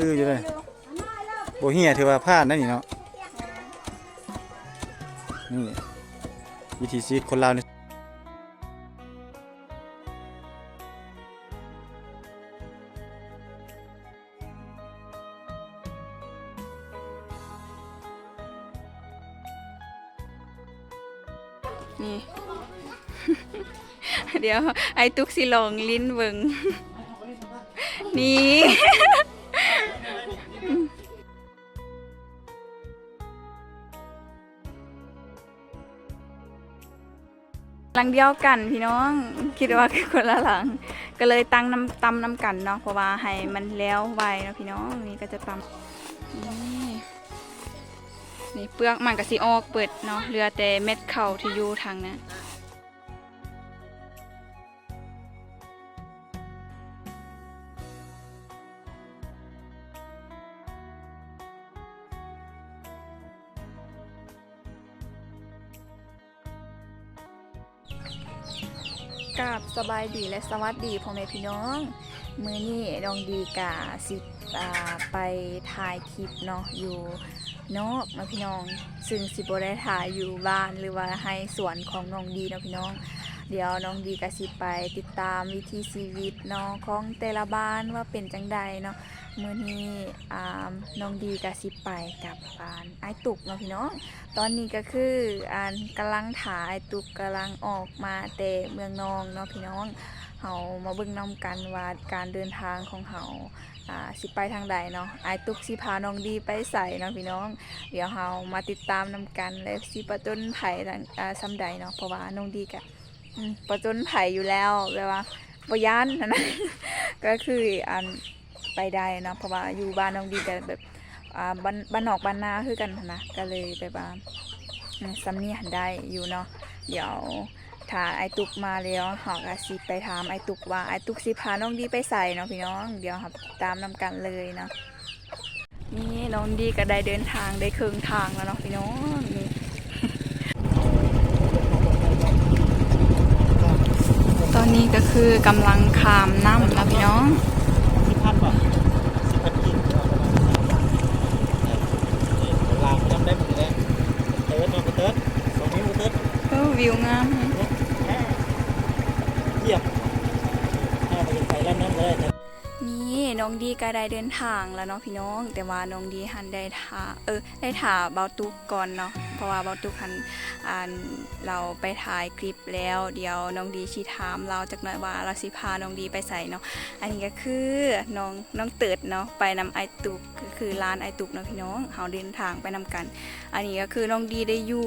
คืออยู่เลยโบเฮียถือว่าพลาดนั่นนี่เนาะนี่วิธีชีวิตคนเราวนี่นี่ เดี๋ยวไอ้ตุกสิลองลิ้นเบิงนี่ หลังเดียวกันพี่น้องคิดว่าคือคนละหลัง ก็เลยตั้งน้ำตำน้ำกันเนาะเพราะว่าให้มันแล้วไวเนาะพี่น้องนี่ก็จะตำนี่นี่เปลือกมันก็สิออกเปิดเนาะเหลือแต่เม็ดเข่าที่อยู่ทางนั้น กับสบายดีและสวัสดีพ่อแม่พี่น้อง มือนี้ดองดีกาสิไปถ่ายคลิปเนาะอยู่นอกมาพี่น้อง ซึ่งสิบได้ถ่ายอยู่บ้านหรือว่าให้สวนของน้องดีเนาะพี่น้อง เดี๋ยวน้องดีกสิไปติดตามวิถีชีวิตเนาะของแต่ละบ้านว่าเป็นจังใดเนาะมือนี้อ่าน้องดีกสิไปกับบ้านไอตุกเนาะพี่น้องตอนนี้ก็คืออ่านกำลังถ่ายไอตุกกำลังออกมาแต่เมืองนองเนาะพี่น้องเฮามาเบิ่งนำกันว่าการเดินทางของเฮาอ่าสิไปทางใดเนาะไอตุกสิพาน้องดีไปใส่เนาะพี่น้อง เดี๋ยวเฮามาติดตามนำกันและสิประจนไผ่ทางอ่าซ้ำใดเนาะเพราะว่าน้องดีกะอืม ประจนไผ่อยู่แล้วแบบว่าบยานนะนะก็คืออันไปได้เนาะเพราะว่าอยู่บ้านน้องดีก็แบบอ่าบ้านบ้านนอกบ้านนาคือกันนะก็เลยแบบว่าอืมสำเนียงได้อยู่เนาะเดี๋ยวถ้าไอตุกมาแล้วเฮาก็สิไปถามไอตุกว่าไอตุกสิพาน้องดีไปใส่เนาะพี่น้อง เดี๋ยวครับตามนำกันเลยเนาะนี่น้องดีก็ได้เดินทางได้ครึ่งทางแล้วเนาะพี่น้อง นี่ตอนนี้ก็คือกำลังขามน้ำแล้วพี่น้องสิพันป่ะสิพันกินลางจำได้หมดเลยเติร์ดมาเติร์ดสองนิ้วเติร์ดเออวิวงามเยี่ยมถ้าไปไปแล้วน้ำก็ได้นะนี่น้องดีก็ได้เดินทางแล้วเนาะพี่น้อง แต่ว่าน้องดีหันได้ถาเออได้ถาเบาตุกก่อนเนาะ เพราะว่าบาตุกหันอ่านเราไปถ่ายคลิปแล้วเดี๋ยวน้องดีชีถามเราจากหน่อยว่าเราสิพาน้องดีไปใส่เนาะอันนี้ก็คือน้องน้องเติดเนาะไปนำไอตุกก็คือร้านไอตุกเนาะพี่น้องเขาเดินทางไปนำกัน อันนี้ก็คือน้องดีได้อยู่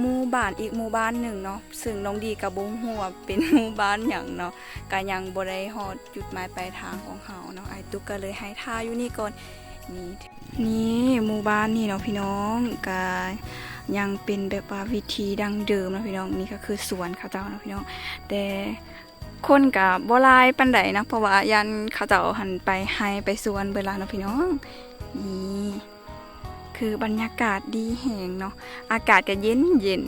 หมู่บ้านอีกหมู่บ้านหนึ่งเนาะซึ่งน้องดีกับบงหัวเป็นหมู่บ้านอย่างเนาะก็ยังบ่ได้ฮอดจุดหมายปลายทางของเฮาเนาะไอตุกก็เลยให้ท่าอยู่นี่ก่อนนี่นี่หมู่บ้านนี่เนาะพี่น้องก็ ยังเป็นแบบว่าวิธีดังเดิมนะพี่น้องนี่ก็คือสวนเขาเจ้านะพี่น้อง แต่คนก็บ่หลายปานใดนะเพราะว่ายันเขาเจ้าหันไปให้ไปสวนเบิดแล้วเนาะพี่น้องนี่คือบรรยากาศดีแหงเนาะอากาศก็เย็นเย็น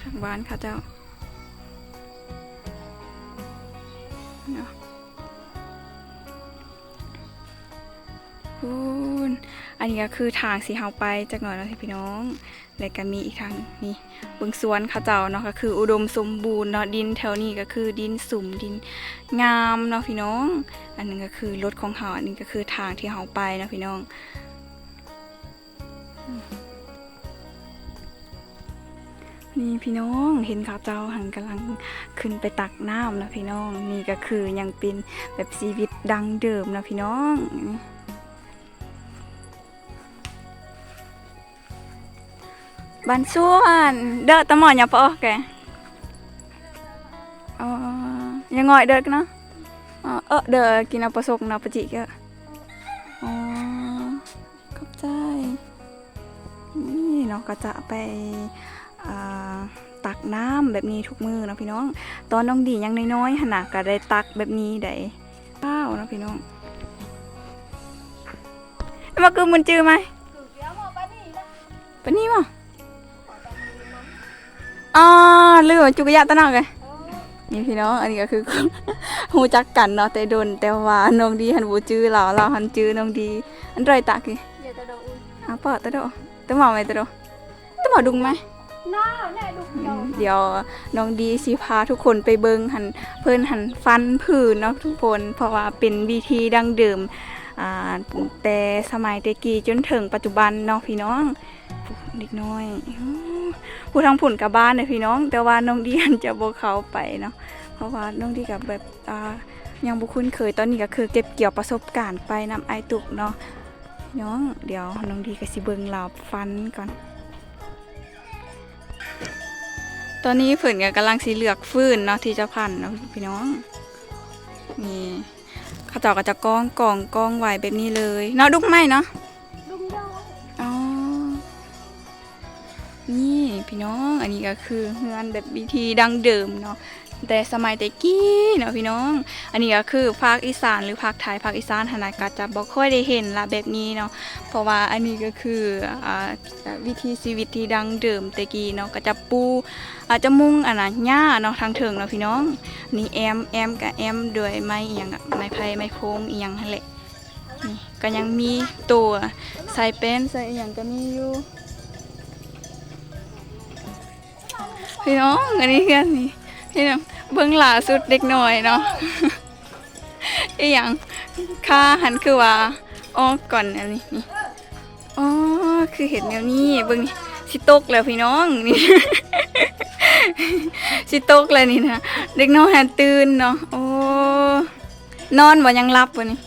ข้างบ้านเขาเจ้าเนาะ อันนี้ก็คือทางสีเฮาไปจากหน่อยแล้วพี่น้อง แล้วก็มีอีกทางนี่บิ่งสวนเขาเจ้าเนาะก็คืออุดมสมบูรณ์เนาะดินแถวนี้ก็คือดินสุ่มดินงามเนาะพี่น้อง อันนึงก็คือรถของเฮาอันนี้ก็คือทางที่เฮาไปเนาะพี่น้องนี่พี่น้องเห็นเขาเจ้าหันกำลังขึ้นไปตักน้ำนะพี่น้อง นี่ก็คือยังเป็นแบบชีวิตดังเดิมนะพี่น้อง บันส่วนเด้อตะหมอนอย่าปอแกอ๋อยังง่อยเด้อกันเนาะอ๋อเออเด้อกินเอาประสกเนาะปะจิกะอ๋อขอบใจนี่เนาะก็จะไปอ่าตักน้ำแบบนี้ทุกมือนะพี่น้อง ตอนน้องดียังน้อยๆหนนะก็ได้ตักแบบนี้ได้ข้าวนะพี่น้องมาคือมันจือไหมปะนี่มั้ง อ๋อลืมจุกยะตะนอกเลยอนี่พี่น้อง อันนี้ก็คือฮู้จักกันเนาะแต่โดนแต่ว่าน้องดีหันบ่จื้อเราเราหันจื้อน้องดี อันไรตะกี้เดี๋ยวจะโดนอุ้ยอาปอตะโดตะหมอไหมตะโดตะหมอดุงไหมน้าแน่ดูอืเดี๋ยวมเดี๋ยวน้องดีสิพาทุกคนไปเบิงหันเพิ่นหันฟันผืนเนาะทุกคน เพราะว่าเป็นวิธีดั้งเดิมอ่าแต่สมัยแตะกี้จนถึงปัจจุบันเนาะพี่น้องเด็กน้อยอื้อ ผู้ทางผุ่นกับบ้านเลยพี่น้อง แต่ว่าน้องดีนจะบ่เขาไปเนาะเพราะว่าน้องดีกับแบบอ่ายังบ่คุ้นเคยตอนนี้ก็คือเก็บเกี่ยวประสบการณ์ไปนำไอตุกเนาะน้องเดี๋ยวน้องดีก็สิเบิงเราฟันก่อน ตอนนี้เพิ่นก็กำลังสิเหลือกฟื้นเนาะที่จะพันเนาะพี่น้องนี่เขาเจาก็จะกองกองกองไว้แบบนี้เลยเนาะดุกไหมเนาะ นี่พี่น้องอันนี้ก็คือเฮือนแบบวิธีดังเดิมเนาะแต่สมัยแต่กี้เนาะพี่น้อง อันนี้ก็คือภาคอีสานหรือภาคไทยภาคอีสานทนายก็จะบ่ค่อยได้เห็นละแบบนี้เนาะเพราะว่าอันนี้ก็คืออวิธีชีวิตที่ดังเดิมแต่กี้เนาะก็จะปูอาจจะมุงอันน่ะหญ้าเนาะทางเถิงเนาะพี่น้องนี่แอมแอมกับแอมด้วยไม้อียงไม้ไผ่ไม้โค้งอียงนั่นแหละก็ยังมีตัวใส่เป็นใส่อีหยังก็มีอยู่ พี่น้องอันนี้กันนี่พี่น้องเบื้องหล่าสุดเด็กหน่อยเนาะอีหยังค่าหันคือว่าอ๋อก่อนอันนี้นี่อ๋อคือเห็นแนวนี้เบิ่งนี่สิตกแล้วพี่น้องนี่สิตกแล้วนี่นะเด็กน้อยหันตื่นเนาะโอ้นอนบ่ยังหลับบ่นี่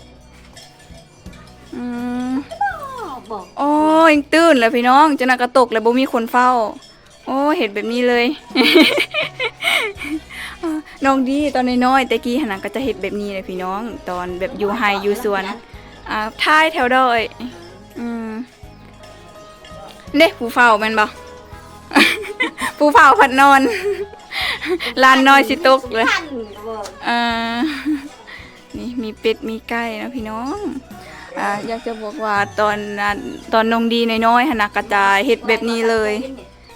อืมบอกโอ้ยยังตื่นแล้วพี่น้องจนนากระตกแล้วบ่มีคนเฝ้า โอ้เห็นแบบนี้เลย น้องดีตอนน้อยๆแต่กี้หันนะก็จะเห็นแบบนี้เลยพี่น้อง ตอนแบบอยู่ไฮอยู่สวนอ่าท้ายแถวดอยอืมเด้ผู้เฝ้าแม่นบ่ผู้เฝ้าผัดนอนลานน้อยสิตกเลยพันบอกเอ่อนี่มีเป็ดมีไก่นะพี่น้องอ่าอยากจะบอกว่าตอนนั้นตอนนงดีน้อยๆหนนะกระจายเห็ดแบบนี้เลย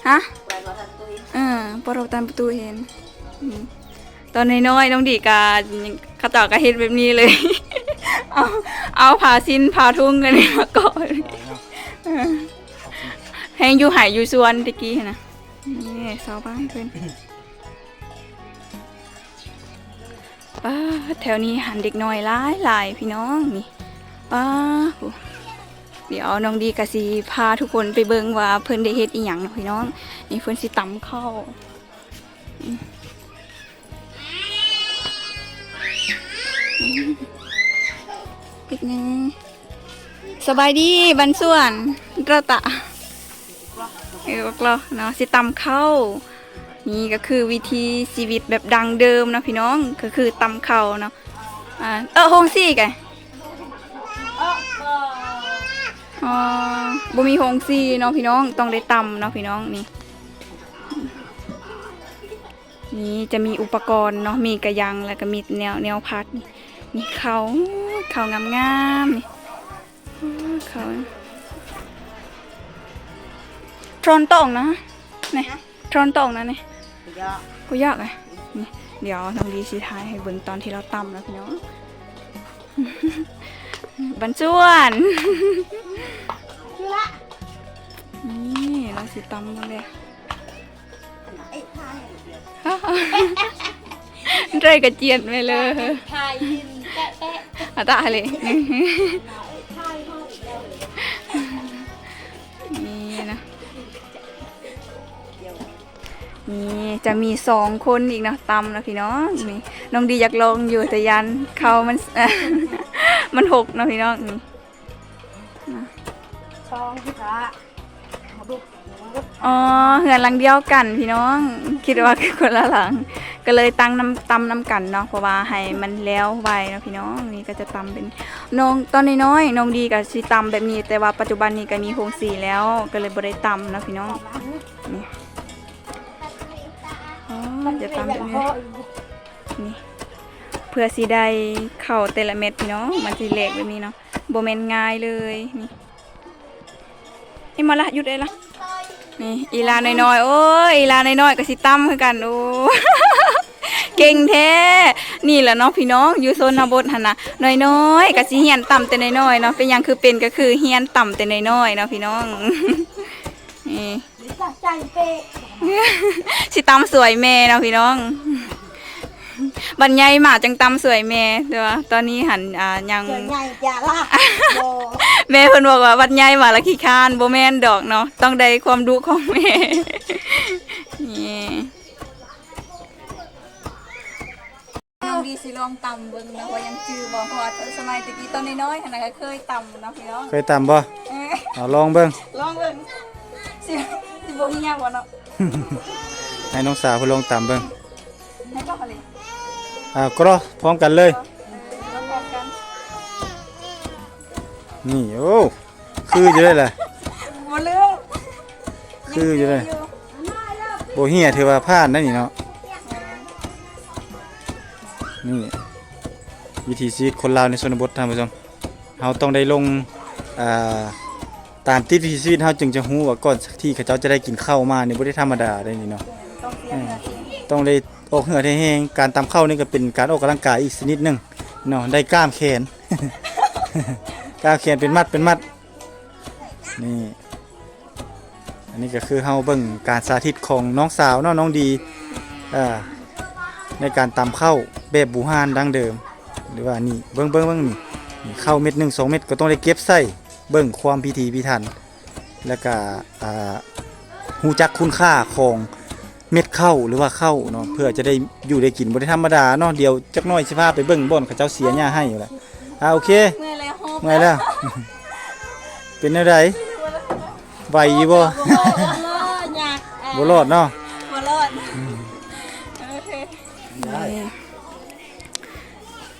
ฮะ ไปมาทันตัวเออพอเราตามประตูเห็นอมตอนน้อยๆน้องดีกากระต่ากระเห็ดแบบนี้เลย เอาเอาผ่าสินผ่าทุ่งกันมาก่อนเออแหงอยู่หายอยู่สวนตะกี้นะนี่ชาวบ้านเพื่อนป้าแถวนี้หันเด็กน้อยหลายหลายพี่น้องนี่ป้า เดี๋ยวน้องดีกะสีพาทุกคนไปเบิ่งว่าเพิ่นได้เฮ็ดอีหยังเนาะพี่น้องนี่เพิ่นสิตำข้าวปิดแน่สบายดีบันส่วนราตะเออบอกเราเนาะสิตำข้าวนี่ก็คือวิธีชีวิตแบบดังเดิมนะพี่น้องก็คือตำข้าวเนาะอ่าเออโฮงซี่ไง เออเออ อ๋อบ่มีโฮงซี่เนาะพี่น้องต้องได้ตำเนาะพี่น้องนี่ นี่จะมีอุปกรณ์เนาะมีกระยังแล้วก็มีแนวแนวพัดนี่นี่เขาเขางามงามๆนี่อ๋อเขาทรอนตองนะนี่ทรอนตองนะนี่เดี๋ยวกูยากไงนี่เดี๋ยวน้องดีสีทายให้เบิ่งตอนที่เราตำนะพี่น้องบันส่วนคือละ นี่เราสิตำกันเลยไอ้ทายไรกระเจียนไปเลยทายยินแปะแปะอาตาเลยทายพ่ออีกแล้วนี่นะเดี๋ยวนี่จะมีสองคนอีกนะตำนะพี่น้องนี่น้องดีอยากลองอยู่แต่ยันเขามันมันหกนะพี่น้องนี่ช่องที่พระมาดูมันก็ อ๋อเหือนหลังเดียวกันพี่น้อง คิดว่าคือคนละหลัง ก็เลยตั้งน้ำตำน้ำกันเนาะเพราะว่าให้มันแล้วไวเนาะพี่น้องนี่ก็จะตำเป็นน้องตอนน้อยๆน้องดีกับสีตำแบบนี้ แต่ว่าปัจจุบันนี้ก็มีโครงสีแล้ว ก็เลยบ่ได้ตำเนาะพี่น้องนี่อ๋อจะตำอแบย่างบนี้นี่เพื่อสีได้เข่าแต่ละเม็ดพี่น้องมันสิเหล็กแบบนี้เนาะโบแมนง่ายเลยนี่นี่มาละหยุดได้ละ นี่อีลาน้อยๆโอ้ยอีลาน้อยๆก็สิตั้มคือกันโอ้เเก่งแท้นี่แหละเนาะพี่น้องอยู่โซนบทหั่นน่ะน้อยๆก็สิเฮียนต่ำแต่น้อยๆเนาะเป็นหยังคือเป็นก็คือเฮียนต่ำแต่น้อยๆเนาะพี่น้องนี่จัดใจเป๊ะสิตำสวยแม่เนาะพี่น้อง บรรยายหมาจังตำสวยแม่เด้อตอนนี้หันอ่ายังเกิดใหญ่จะละโบแม่เพิ่นบอกว่าบรรยายหมาละขี้คร้านบ่แม่นดอกเนาะต้องได้ความรู้ของแม่ นี่น้องดีสิลองตำเบิ่งนะว่ายังจื้อบ่เพราะว่าสมัยตะกี้ตอนน้อยๆหั่นน่ะก็เคยตำเนาะพี่น้องเคยตำบ่เอ้ยเอาลองเบิ่งลองเบิ่งสิสิบ่เฮียบ่เนาะให้น้องสาวเพิ่นลองตำเบิ่งให้บ่เขาเลย อ่ากรอพร้อมกันเลย นี่ โอ้ คืออยู่ได้ล่ะบ่ลืมคืออยู่เลยบ่เฮียถือว่าพลาดนั่นนี่เนาะ นี่ วิถีชีวิตคนลาวในชนบทท่านผู้ชมเฮาต้องได้ลงอ่าตามติดวิถีชีวิตเฮาจึงจะฮู้ว่าก่อนที่เขาเจ้าจะได้กินข้าวมานี่บ่ได้ธรรมดาได้นี่เนาะต้องเสียเงิน ต้องได้ออกเหือได้แห้งการตำข้าวนี่ก็เป็นการออกกำลังกายอีกชนิดหนึ่งเนาะได้กล้ามแขนกล้ามแขนเป็นมัดเป็นมัดนี่อันนี้ก็คือเฮาเบิ่งการสาธิตของน้องสาวเนาะน้องดีในการตำข้าวแบบบูฮานดังเดิม หรือว่านี่เบิ่งเบิ่งเบิ่งนี่ข้าวเม็ดหนึ่งสองเม็ดก็ต้องได้เก็บใส่เบิ่งความพิธีพิถัน แล้วก็อ่าฮู้จักคุณค่าของ เม็ดข้าวหรือว่าข้าวเนาะเพื่อจะได้อยู่ได้กินบ่ได้ธรรมดาเนาะเดี๋ยวจักหน่อยสิพาไปเบิ่งบ่อนเขาเจ้าเสียหญ้าให้อยู่แล้วอ่าโอเคเมื่อยเลยฮอบไงล่ะ เป็นอะไรไหวอยู่บ่อยากบ่รอดเนาะบ่รอดโอเค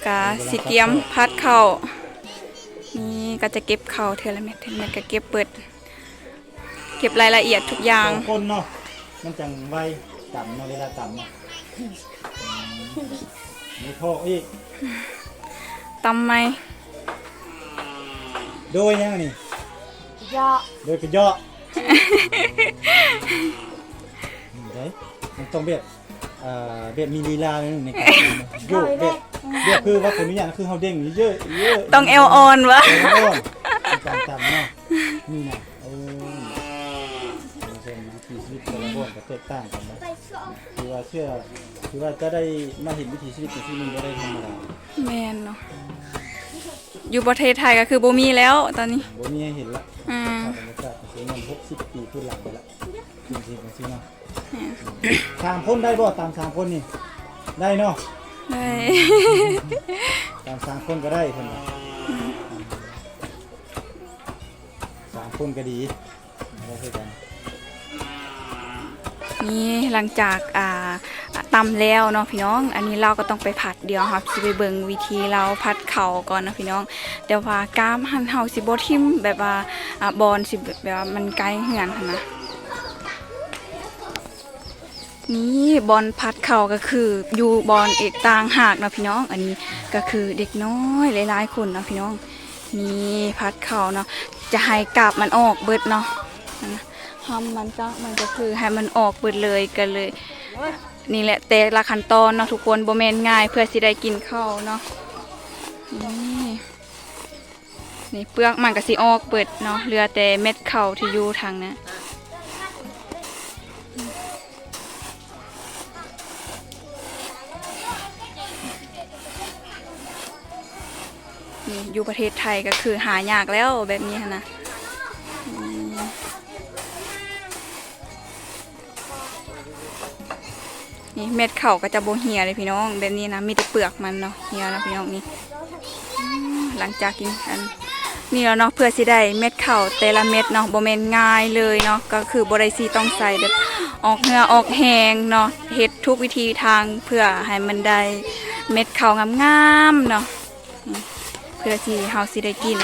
กะสิเตรียมพัดข้าวนี่ก็จะเก็บข้าวเทื่อละเม็ดเทื่อละเม็ดก็เก็บเปิด เก็บรายละเอียดทุกอย่างสองคนเนาะ มันจังไวต่ำเนาะเวลาต่ำเนาะอืมมีโทษอีก ตำไหมโดยยังนี่ ยอโดยกระเยาะอืมได้มันต้องแบบเอ่อแบบมีลีลาเลยในการทำเนาะโยกแบบแบบคือว่าคนนี้อย่างคือเฮาเด้งเยอะๆเยอะๆ ต้องเอลออนวะ เอวอ่อนในการจำเนาะนี่นะ แต่ละคนก็แตกต่างกันนะคือว่าเชื่อคือว่าจะได้มาเห็นวิถีชีวิตในที่นี่ก็ได้ธรรมดาแมนเนาะอยู่ประเทศไทยก็คือบ่มีแล้วตอนนี้บ่มีให้เห็นละอืมภาพบรรยากาศเสียเงิน60ปีขึ้นหลังไปละจริงๆจริงๆเนาะสามคนได้บ่ตามสามคนนี่ได้เนาะได้ตามสามคนก็ได้เพิ่นว่าสามคนก็ดีเราคือกัน นี่หลังจากอ่าตำแล้วเนาะพี่น้อง อันนี้เราก็ต้องไปผัดเดี๋ยวครับสิไปเบิ่งวิธีเราผัดเข่าก่อนนะพี่น้องเดี๋ยวว่ากล้ามหันเฮาสิบ่ทิ่มแบบว่าอ่าบอลสิแบบว่ามันไกลเหือนหั่นนะนี่บอลพัดเข่าก็คืออยู่บอลเอกต่างหากนะพี่น้อง อันนี้ก็คือเด็กน้อยหลายๆคนนะพี่น้องนี่พัดเข่าเนาะจะให้กาบมันออกเบิดเนาะ ทำมันจ้ะมันก็คือให้มันออกเบิดเลยกันเลย นี่แหละแต่ละขั้นตอนเนาะทุกคนโบ่แมนง่าย เพื่อสิได้กินข้าวเนาะนี่นี่เปลือกมันก็สิออกเปิดเนาะเหลือแต่เม็ดข้าวที่อยู่ทางนั้นนี่อยู่ประเทศไทยก็คือหายากแล้วแบบนี้นะ นี่เม็ดเข่าก็จะโบเหียเลยพี่น้องแบบนี้นะมีแต่เปลือกมันเนาะเหียนะพี่น้องนี่หลังจากกินกันนี่แล้วเนาะเพื่อสิได้เม็ดเข่าแต่ละเม็ดเนาะโบเมนง่ายเลยเนาะก็คือโบไดซีต้องใส่แบบออกเหงือออกแหงเนาะเฮ็ดทุกวิธีทางเพื่อให้มันได้เม็ดเข่างามๆเนาะเพื่อที่เฮาสิได้กิน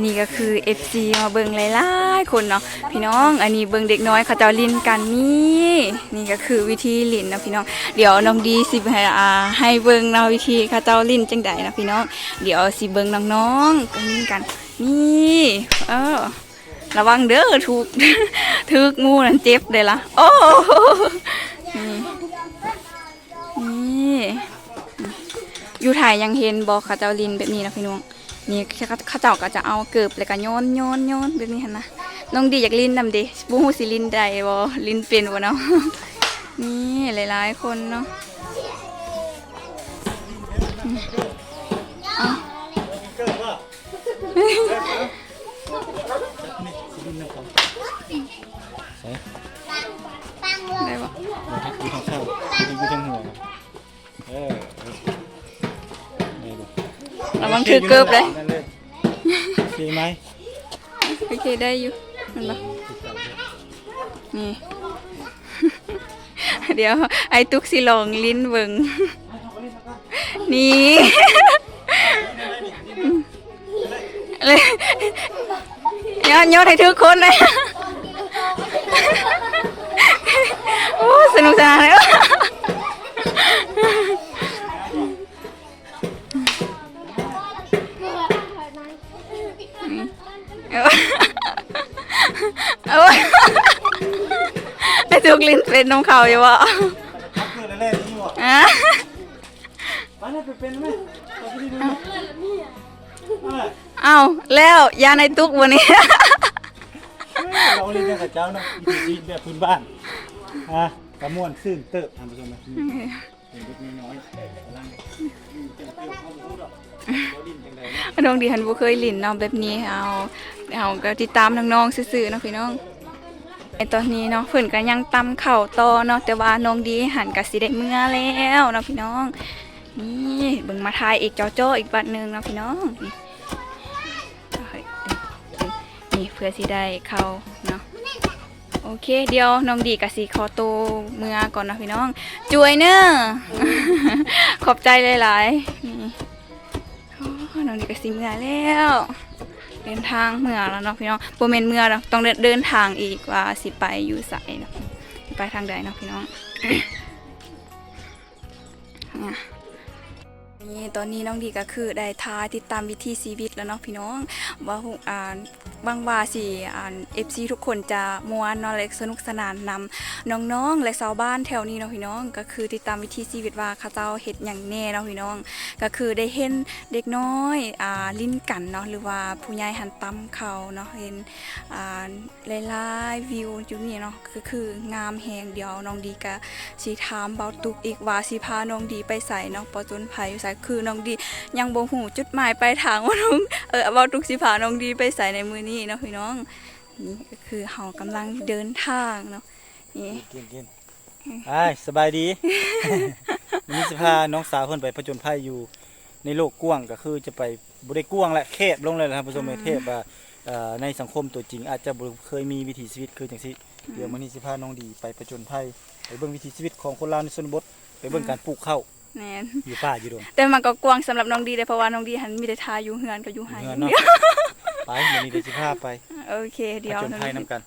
นนี้ก็คือ FC มาเบิ่งหลายๆคนเนาะพี่น้องอันนี้เบิ่งเด็กน้อยเขาเจ้าลินกันนี่นี่ก็คือวิธีลินนะพี่น้องเดี๋ยวน้องดีสิให้อ่าให้เบิ่งเนาะวิธีเขาเจ้าลินจังใดนะพี่น้องเดี๋ยวสิเบิ่งน้องๆกันลินกันนี่เออระวังเด้อถูกถูกงูนั่นเจ็บเลยล่ะโอ้นี่อยู่ถ่ายยังเห็นบอกเขาเจ้าลินแบบนี้นะพี่น้อง นี่เขาเจ้าก็จะเอาเกิบแล้วก็โยนโยนโยนแบบนี้หั่นนะน้องดีอยากลินนำดิบูฮูสิลินได้บ่ลินเป็นบ่เนาะนี่หลายๆคนเนาะเอาเกิดว่านี่สิดินน้ำเขาใส่ได้บ่มาทักอยู่ทางเข้าอยู่ทางหัวเออได้บ่ระวังถือเกิบเลย ได้อยู่มันบ่นี่ เดี๋ยว ไอ้ตุกสิลองลิ้นเบิงนี่เลยยอดยอดให้ทุกคนเลยโอ้สนุกสนานเลย เอาไอ้ทุกลิ้นเป็นน้องเขาอยู่วะทักเกิดอะไรนี่วะอะมาเลยไปเป็นไหมไปที่นี่ดูนะเอาแล้วยาในตุกวันนี้เราเรียนกันกับเจ้าเนาะวิธีชีวิตแบบพื้นบ้านอะกระม่วนซื่นเติบท่านผู้ชมนะเป็น เด็กน้อยๆลังเต็มเตี้ยวเข้ามาพูดหรอกเดี๋ยวดิ้นจังน้องดีฮันบ่เคยลิ้นเนาะแบบนี้เอาเอาก็ติดตามน้องๆซื่อๆเนาะพี่น้องในตอนนี้เนาะเพิ่นก็ยังตำข้าต่อเนาะแต่ว่าน้องดีหันก็สิได้เมื่อแล้วเนาะพี่น้อง นี่เบิ่งมาทายอีกจ้อๆอีกบัดหนึงเนาะพี่น้องนี่เพื่อสิได้เข้าเนาะ อเค เดี๋ยวน้องดีกับสีคอโตวเมื่อก่อนนะพี่น้องจวยเนอะขอบใจหลายๆนี่โอ้น้องนี่ก็สิเมื่อแล้ว เดินทางเมื่อแล้วเนาะพี่น้องโบเมนเมื่อแล้วต้องเดินทางอีกว่าสิไปอยู่ไสเนาะสิไปทางใดเนาะพี่น้อง เนี่ย นี่ตอนนี้น้องดีก็คือได้ทาติดตามวิธีชีวิตแล้วเนาะพี่น้องว่าหุอ่าบางว่าสิอ่าเอฟซีทุกคนจะมวนเนาะและสนุกสนานนำน้องๆและชาวบ้านแถวนี้เนาะพี่น้อง ก็คือติดตามวิธีชีวิตว่าเขาเจ้าเฮ็ดอย่างแน่เนาะพี่น้อง ก็คือได้เห็นเด็กน้อยอ่าลิ้นกันเนาะหรือว่าผู้ใหญ่หันตำเขาเนาะเห็นอ่าหลายๆวิวอยู่นี่เนาะก็คืองามแหงเดียวน้องดีก็สิถามเบาตุกอีกว่าสิพาน้องดีไปใส่เนาะปอจนภัยอยู่ใส่คือน้องดี ยังบ่ฮู้จุดหมายปลายทางว่าน้องเออเบาตุกสิพาน้องดีไปใส่ในมือนี้เนาะพี่น้อง นี่ก็คือเฮากำลังเดินทางเนาะนี่กินกินไอ้สบายดีวันนี้จะพาน้องสาวเพิ่นไปผจญภัยอยู่ ในโลกกว้างก็คือจะไปบ่ได้กว้างและแคบลงเลยนะครับผู้ชมเทพว่าเอ่อในสังคมตัวจริงอาจจะบ่เคยมีวิถีชีวิตคือจังซี่เดี๋ยวมื้อนี้สิพาน้องดีไปผจญภัยไปเบิ่งวิถีชีวิตของคนลาวในชนบท ไปเบิ่งการปลูกข้าว แม่นอยู่ป่าอยู่ดงแต่มันก็กว้างสำหรับน้องดีเลยเพราะว่าน้องดีหันมีแต่ทาอยู่เฮือนกับอยู่ไห้เงินเนาะไปมื้อนี้เดี๋ยวสิพาไปโอเคผเดี๋ยวจญภัยนํกัน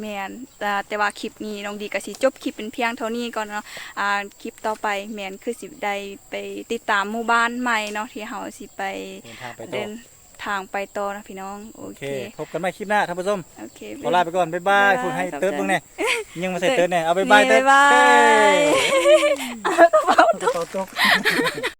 แมนแต่แต่ว่าคลิปนี้น้องดีก็สิจบคลิปเป็นเพียงเท่านี้ก่อนเนาะอ่าคลิปต่อไปแมนคือสิได้ไปติดตามหมู่บ้านใหม่เนาะที่เฮาสิไปเดินทางไปต่อ เดิน ทางไปต่อนะพี่น้อง โอโอเคเค พบกันใหม่คลิปหน้าท่านผู้ชมโอเคขอลาไปก่อน บ๊ายบายบ๊ายบายพูดให้ขอบใจเติร์ดบ้างแน่ยังมาใส่เติร์ดแน่เอาบ๊ายบายนี่เติร์ดบ๊ายบาย